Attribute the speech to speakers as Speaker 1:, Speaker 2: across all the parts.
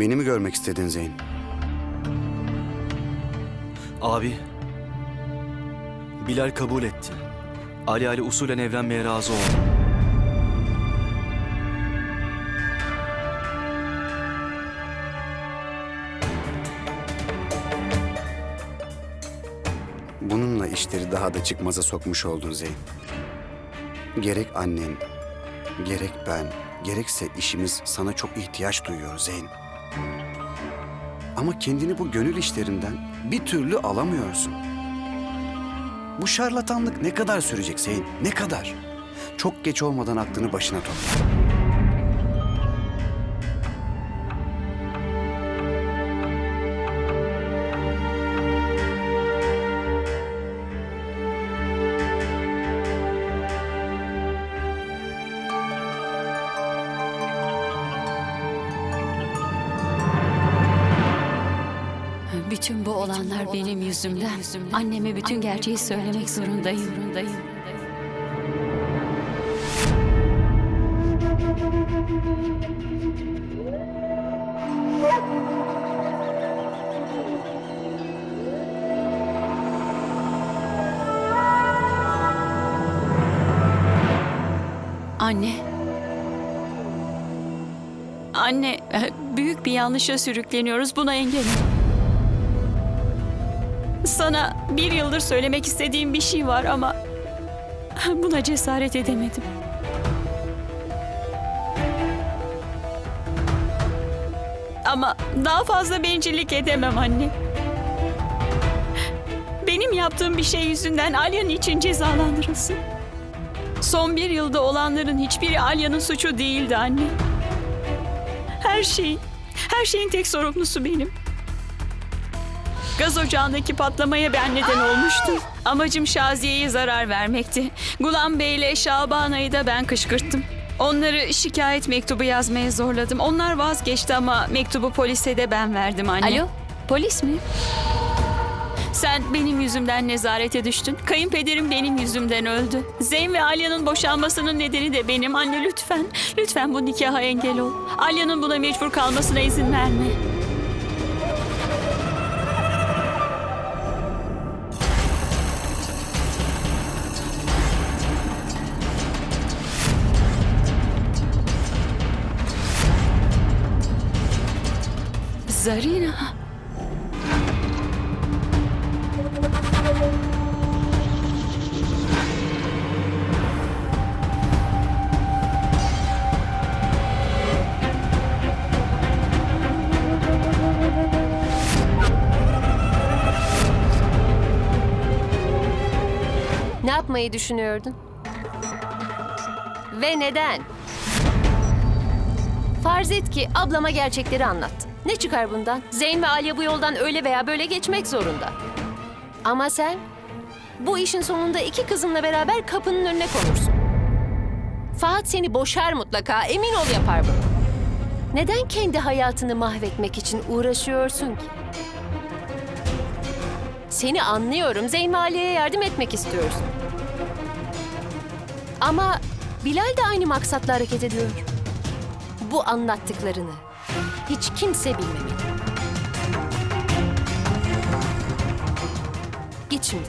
Speaker 1: Beni mi görmek istedin Zeyn?
Speaker 2: Abi. Bilal kabul etti. Ali Ali usulen evlenmeye razı oldu.
Speaker 1: Bununla işleri daha da çıkmaza sokmuş oldun Zeyn. Gerek annen, gerek ben, gerekse işimiz sana çok ihtiyaç duyuyor Zeyn. Ama kendini bu gönül işlerinden bir türlü alamıyorsun. Bu şarlatanlık ne kadar sürecek Zeyn? Ne kadar? Çok geç olmadan aklını başına topla.
Speaker 3: Bütün bu olanlar benim yüzümden. Anneme bütün gerçeği söylemek zorundayım. Anne. Anne, e, büyük bir yanlışa sürükleniyoruz. Buna engel ol. Sana bir yıldır söylemek istediğim bir şey var ama buna cesaret edemedim. Ama daha fazla bencillik edemem anne. Benim yaptığım bir şey yüzünden Alya'nın için cezalandırılsın. Son bir yılda olanların hiçbiri Alya'nın suçu değildi anne. Her şey, her şeyin tek sorumlusu benim. Gaz ocağındaki patlamaya ben neden olmuştum. Amacım Şaziye'ye zarar vermekti. Gulam Bey ile Şabana'yı da ben kışkırttım. Onları şikayet mektubu yazmaya zorladım. Onlar vazgeçti ama mektubu polise de ben verdim anne.
Speaker 4: Alo, polis mi?
Speaker 3: Sen benim yüzümden nezarete düştün. Kayınpederim benim yüzümden öldü. Zeyn ve Alya'nın boşanmasının nedeni de benim. Anne lütfen, lütfen bu nikaha engel ol. Alya'nın buna mecbur kalmasına izin verme. Zarina.
Speaker 4: Ne yapmayı düşünüyordun? Ve neden? Farz et ki ablama gerçekleri anlattın. Ne çıkar bundan? Zeyn ve Alya bu yoldan öyle veya böyle geçmek zorunda. Ama sen bu işin sonunda iki kızınla beraber kapının önüne konursun. Fahat seni boşar mutlaka, emin ol yapar bunu. Neden kendi hayatını mahvetmek için uğraşıyorsun ki? Seni anlıyorum. Zeyn ve Aliye'ye yardım etmek istiyorsun. Ama Bilal de aynı maksatla hareket ediyor. Bu anlattıklarını hiç kimse bilmemeli. Git şimdi.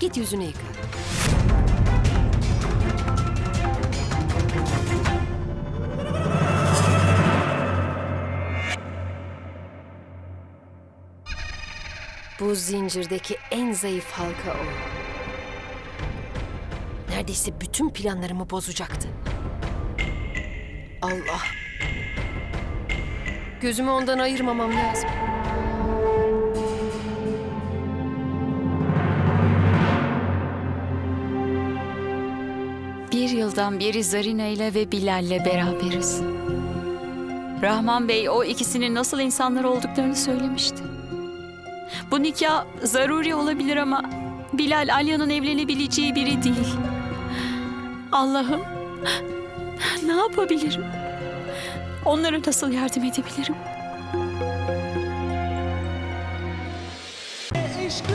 Speaker 4: Git yüzünü yıka. Bu zincirdeki en zayıf halka o. Neredeyse bütün planlarımı bozacaktı. Allah. Gözümü ondan ayırmamam lazım.
Speaker 3: Bir yıldan beri Zarina ile ve Bilal'le beraberiz. Rahman Bey o ikisinin nasıl insanlar olduklarını söylemişti. Bu nikah zaruri olabilir ama Bilal Alya'nın evlenebileceği biri değil. Allah'ım ne yapabilirim? Onlara nasıl yardım edebilirim?
Speaker 5: Eşkı